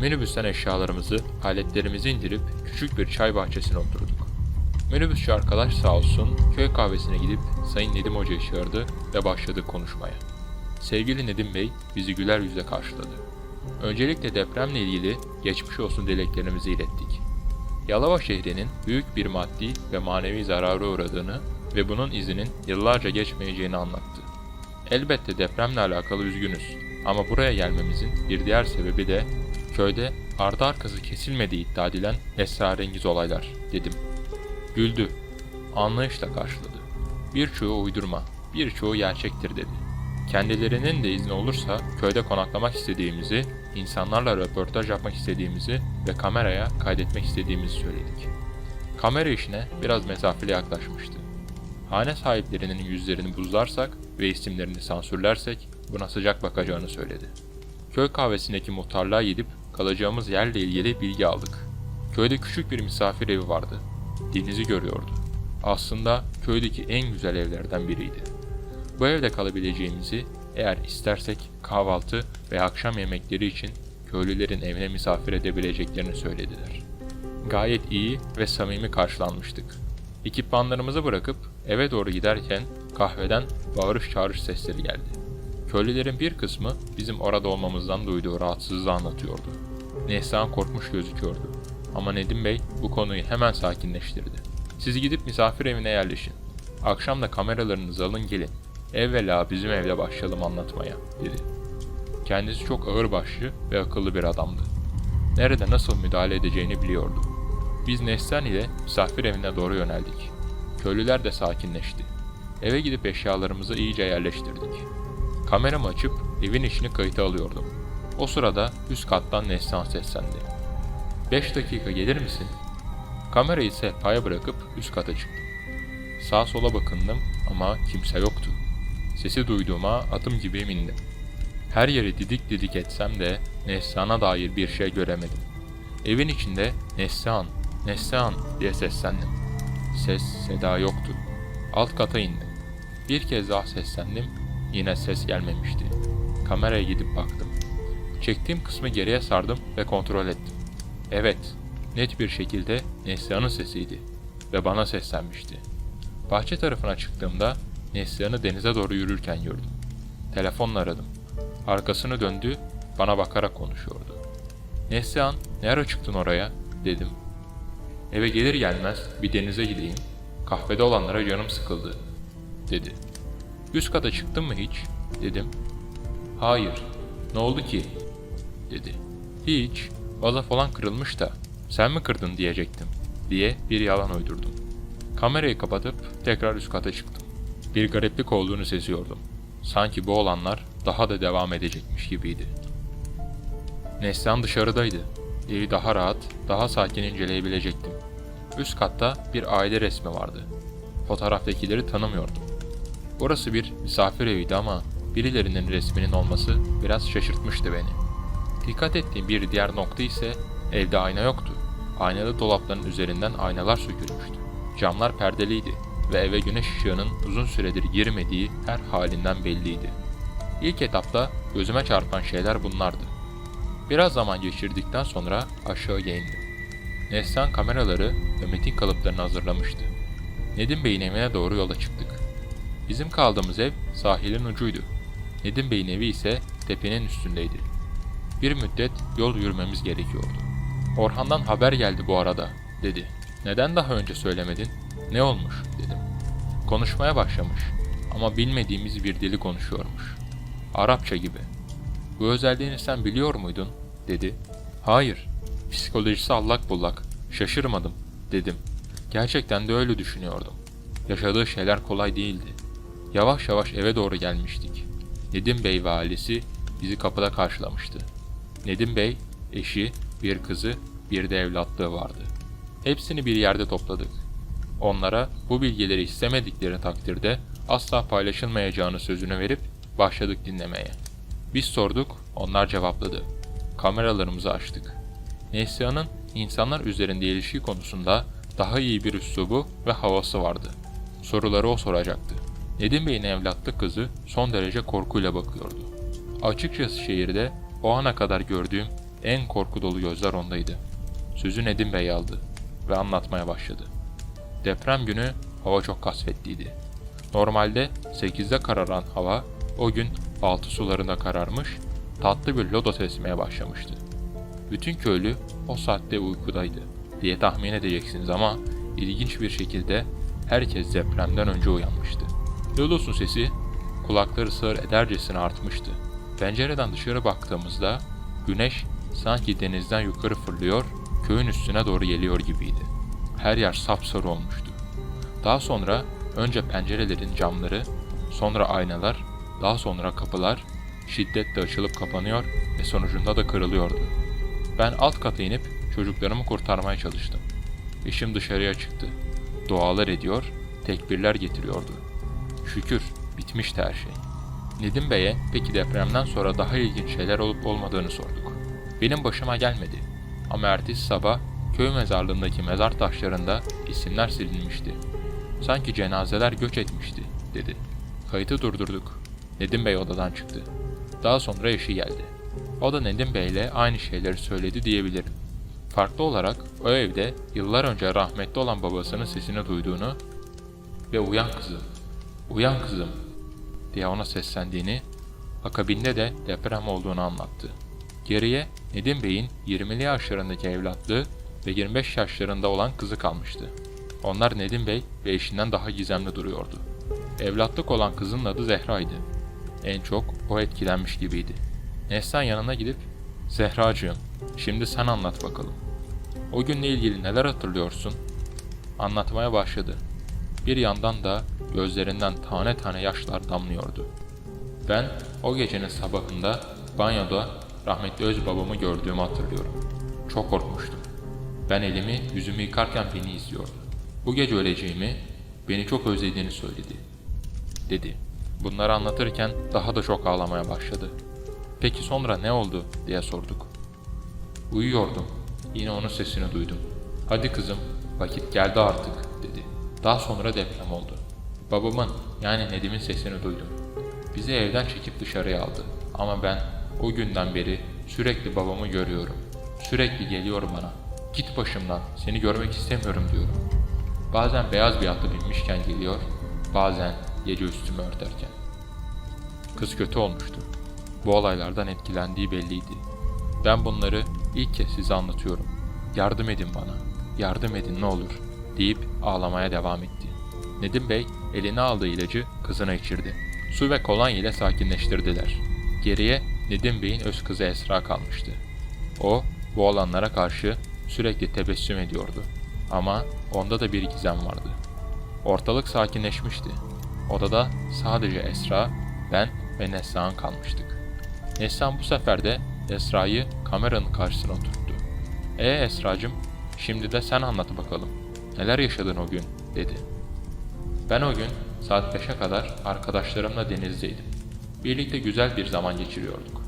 Minibüsten eşyalarımızı, aletlerimizi indirip küçük bir çay bahçesine oturduk. Minibüsçü arkadaş sağ olsun köy kahvesine gidip Sayın Nedim Hoca'yı çağırdı ve başladık konuşmaya. Sevgili Nedim Bey bizi güler yüzle karşıladı. Öncelikle depremle ilgili geçmiş olsun dileklerimizi ilettik. Yalova şehrinin büyük bir maddi ve manevi zarara uğradığını ve bunun izinin yıllarca geçmeyeceğini anlattı. Elbette depremle alakalı üzgünüz ama buraya gelmemizin bir diğer sebebi de köyde ardı arkası kesilmediği iddia edilen esrarengiz olaylar dedim. Güldü. Anlayışla karşıladı. Birçoğu uydurma, birçoğu gerçektir dedi. Kendilerinin de izni olursa köyde konaklamak istediğimizi, insanlarla röportaj yapmak istediğimizi ve kameraya kaydetmek istediğimizi söyledik. Kamera işine biraz mesafeli yaklaşmıştı. Hane sahiplerinin yüzlerini buzlarsak ve isimlerini sansürlersek buna sıcak bakacağını söyledi. Köy kahvesindeki muhtarlığa gidip kalacağımız yerle ilgili bilgi aldık. Köyde küçük bir misafir evi vardı. Denizi görüyordu. Aslında köydeki en güzel evlerden biriydi. Bu evde kalabileceğimizi eğer istersek kahvaltı ve akşam yemekleri için köylülerin evine misafir edebileceklerini söylediler. Gayet iyi ve samimi karşılanmıştık. Ekipmanlarımızı bırakıp eve doğru giderken kahveden bağırış çağırış sesleri geldi. Köylülerin bir kısmı bizim orada olmamızdan duyduğu rahatsızlığı anlatıyordu. Neslihan korkmuş gözüküyordu. Ama Nedim Bey bu konuyu hemen sakinleştirdi. Siz gidip misafir evine yerleşin. Akşam da kameralarınızı alın gelin. Evvela bizim evde başlayalım anlatmaya, dedi. Kendisi çok ağırbaşlı ve akıllı bir adamdı. Nerede nasıl müdahale edeceğini biliyordu. Biz Neslihan ile misafir evine doğru yöneldik. Köylüler de sakinleşti. Eve gidip eşyalarımızı iyice yerleştirdik. Kameramı açıp evin içini kayıta alıyordum. O sırada üst kattan Neslihan seslendi. 5 dakika gelir misin? Kamerayı sehpaya bırakıp üst kata çıktım. Sağa sola bakındım ama kimse yoktu. Sesi duyduğuma adım gibi emindim. Her yeri didik didik etsem de Neslihan'a dair bir şey göremedim. Evin içinde Neslihan, Neslihan diye seslendim. Ses, seda yoktu. Alt kata indim. Bir kez daha seslendim, yine ses gelmemişti. Kameraya gidip baktım. Çektiğim kısmı geriye sardım ve kontrol ettim. Evet, net bir şekilde Neslihan'ın sesiydi ve bana seslenmişti. Bahçe tarafına çıktığımda Neslihan'ı denize doğru yürürken gördüm. Telefonla aradım. Arkasını döndü, bana bakarak konuşuyordu. Neslihan, ne ara çıktın oraya? dedim. Eve gelir gelmez bir denize gideyim. Kahvede olanlara canım sıkıldı, dedi. Üst kata çıktın mı hiç? dedim. Hayır. Ne oldu ki? Dedi. Hiç. Vaza falan kırılmış da sen mi kırdın diyecektim diye bir yalan uydurdum. Kamerayı kapatıp tekrar üst kata çıktım. Bir gariplik olduğunu seziyordum. Sanki bu olanlar daha da devam edecekmiş gibiydi. Neslihan dışarıdaydı. Evi daha rahat, daha sakin inceleyebilecektim. Üst katta bir aile resmi vardı. Fotoğraftakileri tanımıyordum. Orası bir misafir eviydi ama birilerinin resminin olması biraz şaşırtmıştı beni. Dikkat ettiğim bir diğer nokta ise evde ayna yoktu. Aynalı dolapların üzerinden aynalar sökülmüştü. Camlar perdeliydi ve eve güneş ışığının uzun süredir girmediği her halinden belliydi. İlk etapta gözüme çarpan şeyler bunlardı. Biraz zaman geçirdikten sonra aşağıya indim. Neslihan kameraları ve metin kalıplarını hazırlamıştı. Nedim Bey'in evine doğru yola çıktık. Bizim kaldığımız ev sahilin ucuydu. Nedim Bey'in evi ise tepenin üstündeydi. Bir müddet yol yürümemiz gerekiyordu. Orhan'dan haber geldi bu arada, dedi. Neden daha önce söylemedin? Ne olmuş, dedim. Konuşmaya başlamış ama bilmediğimiz bir dili konuşuyormuş. Arapça gibi. Bu özelliğini sen biliyor muydun? dedi. Hayır. Psikolojisi allak bullak. Şaşırmadım, dedim. Gerçekten de öyle düşünüyordum. Yaşadığı şeyler kolay değildi. Yavaş yavaş eve doğru gelmiştik. Nedim Bey ve ailesi bizi kapıda karşılamıştı. Nedim Bey, eşi, bir kızı, bir de evlatlığı vardı. Hepsini bir yerde topladık. Onlara bu bilgileri istemedikleri takdirde asla paylaşılmayacağını sözünü verip başladık dinlemeye. Biz sorduk, onlar cevapladı. Kameralarımızı açtık. Neslihan'ın insanlar üzerinde ilişki konusunda daha iyi bir üslubu ve havası vardı. Soruları o soracaktı. Nedim Bey'in evlatlık kızı son derece korkuyla bakıyordu. Açıkçası şehirde o ana kadar gördüğüm En korku dolu gözler ondaydı. Sözü Nedim Bey aldı ve anlatmaya başladı. Deprem günü hava çok kasvetliydi. Normalde 8'de kararan hava o gün altı sularında kararmış, tatlı bir lodos esmeye başlamıştı. Bütün köylü o saatte uykudaydı diye tahmin edeceksiniz ama ilginç bir şekilde herkes depremden önce uyanmıştı. Lodos'un sesi kulakları sığır edercesine artmıştı. Pencereden dışarı baktığımızda güneş sanki denizden yukarı fırlıyor, köyün üstüne doğru geliyor gibiydi. Her yer sapsarı olmuştu. Daha sonra önce pencerelerin camları, sonra aynalar, daha sonra kapılar şiddetle açılıp kapanıyor ve sonucunda da kırılıyordu. Ben alt kata inip çocuklarımı kurtarmaya çalıştım. Eşim dışarıya çıktı. Dualar ediyor, tekbirler getiriyordu. Şükür bitmişti her şey. Nedim Bey'e peki depremden sonra daha ilginç şeyler olup olmadığını sorduk. Benim başıma gelmedi. Ama ertesi sabah köy mezarlığındaki mezar taşlarında isimler silinmişti. Sanki cenazeler göç etmişti, dedi. Kayıtı durdurduk. Nedim Bey odadan çıktı. Daha sonra eşi geldi. O da Nedim Bey ile aynı şeyleri söyledi diyebilirim. Farklı olarak o evde yıllar önce rahmetli olan babasının sesini duyduğunu ve uyan kızım, uyan kızım diye ona seslendiğini, akabinde de deprem olduğunu anlattı. Geriye Nedim Bey'in 20'li yaşlarındaki evlatlığı ve 25 yaşlarında olan kızı kalmıştı. Onlar Nedim Bey ve eşinden daha gizemli duruyordu. Evlatlık olan kızın adı Zehra'ydı. En çok o etkilenmiş gibiydi. Neslihan yanına gidip, Zehracığım, şimdi sen anlat bakalım. O günle ilgili neler hatırlıyorsun? Anlatmaya başladı. Bir yandan da gözlerinden tane tane yaşlar damlıyordu. Ben o gecenin sabahında banyoda rahmetli öz babamı gördüğümü hatırlıyorum. Çok korkmuştum. Ben elimi yüzümü yıkarken beni izliyordu. Bu gece öleceğimi, beni çok özlediğini söyledi. Dedi. Bunları anlatırken daha da çok ağlamaya başladı. Peki sonra ne oldu diye sorduk. Uyuyordum. Yine onun sesini duydum. Hadi kızım, vakit geldi artık dedi. Daha sonra deprem oldu. Babamın yani Nedim'in sesini duydum. Bizi evden çekip dışarıya aldı. Ama ben o günden beri sürekli babamı görüyorum. Sürekli geliyor bana. Git başımdan, seni görmek istemiyorum diyorum. Bazen beyaz bir atla binmişken geliyor, bazen gece üstümü örterken. Kız kötü olmuştu. Bu olaylardan etkilendiği belliydi. Ben bunları ilk kez size anlatıyorum. Yardım edin bana, yardım edin ne olur deyip ağlamaya devam etti. Nedim Bey eline aldığı ilacı kızına içirdi. Su ve kolonya ile sakinleştirdiler. Geriye Nedim Bey'in öz kızı Esra kalmıştı. O bu olanlara karşı sürekli tebessüm ediyordu. Ama onda da bir gizem vardı. Ortalık sakinleşmişti. Odada sadece Esra, ben ve Neslihan kalmıştık. Neslihan bu sefer de Esra'yı kameranın karşısına oturttu. E Esracım, şimdi de sen anlat bakalım. Neler yaşadın o gün, dedi. Ben o gün saat 5'e kadar arkadaşlarımla denizdeydim. Birlikte güzel bir zaman geçiriyorduk.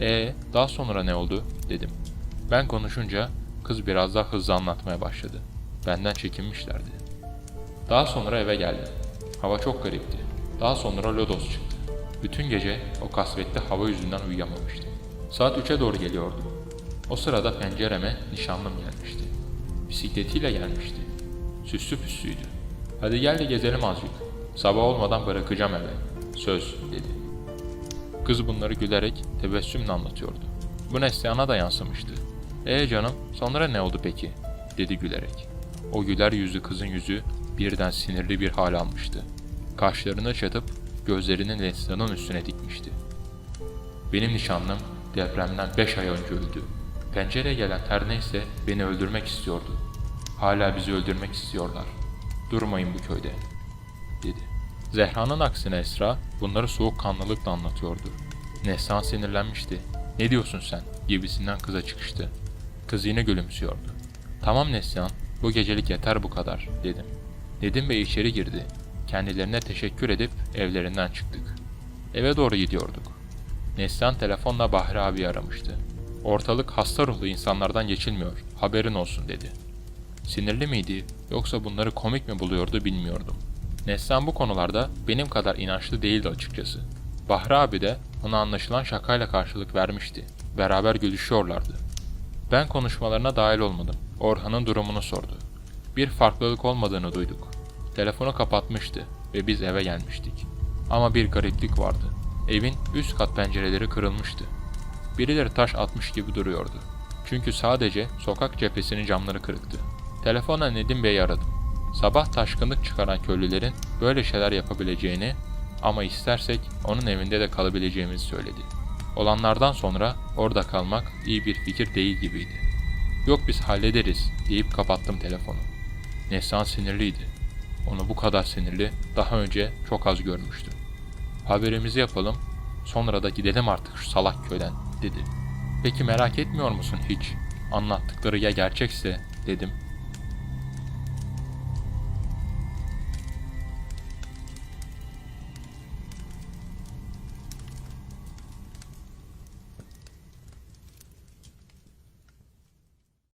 E daha sonra ne oldu, dedim. Ben konuşunca kız biraz daha hızlı anlatmaya başladı. Benden çekinmişlerdi. Daha sonra eve geldim. Hava çok garipti. Daha sonra lodos çıktı. Bütün gece o kasvetli hava yüzünden uyuyamamıştım. Saat 3'e doğru geliyordum. O sırada pencereme nişanlım gelmişti. Bisikletiyle gelmişti. Süslü püslüydü. Hadi gel de gezelim azıcık. Sabah olmadan bırakacağım eve. Söz dedi. Kız bunları gülerek tebessümle anlatıyordu. Bu Neslihan'a da yansımıştı. Ee canım sonra ne oldu peki? dedi gülerek. O güler yüzlü kızın yüzü birden sinirli bir hal almıştı. Kaşlarını çatıp gözlerini Neslihan'ın üstüne dikmişti. Benim nişanlım depremden beş ay önce öldü. Pencereye gelen her neyse beni öldürmek istiyordu. Hala bizi öldürmek istiyorlar. Durmayın bu köyde, dedi. Zehra'nın aksine Esra bunları soğukkanlılıkla anlatıyordu. Neslihan sinirlenmişti. Ne diyorsun sen? gibisinden kıza çıkıştı. Kız yine gülümsüyordu. Tamam Neslihan, bu gecelik yeter bu kadar, dedim. Nedim Bey içeri girdi. Kendilerine teşekkür edip evlerinden çıktık. Eve doğru gidiyorduk. Neslihan telefonla Bahri abi aramıştı. Ortalık hasta ruhlu insanlardan geçilmiyor, haberin olsun dedi. Sinirli miydi yoksa bunları komik mi buluyordu bilmiyordum. Neslihan bu konularda benim kadar inançlı değildi açıkçası. Bahri abi de ona anlaşılan şakayla karşılık vermişti. beraber gülüşüyorlardı. Ben konuşmalarına dahil olmadım. Orhan'ın durumunu sordu. Bir farklılık olmadığını duyduk. Telefonu kapatmıştı ve biz eve gelmiştik. Ama bir gariplik vardı. Evin üst kat pencereleri kırılmıştı. Birileri taş atmış gibi duruyordu. Çünkü sadece sokak cephesinin camları kırıktı. Telefonla Nedim Bey'i aradım. Sabah taşkınlık çıkaran köylülerin böyle şeyler yapabileceğini ama istersek onun evinde de kalabileceğimizi söyledi. Olanlardan sonra orada kalmak iyi bir fikir değil gibiydi. Yok biz hallederiz deyip kapattım telefonu. Neslihan sinirliydi. Onu bu kadar sinirli daha önce çok az görmüştüm. Haberimizi yapalım, sonra da gidelim artık şu salak köyden dedi. Peki merak etmiyor musun hiç? Anlattıkları ya gerçekse dedim.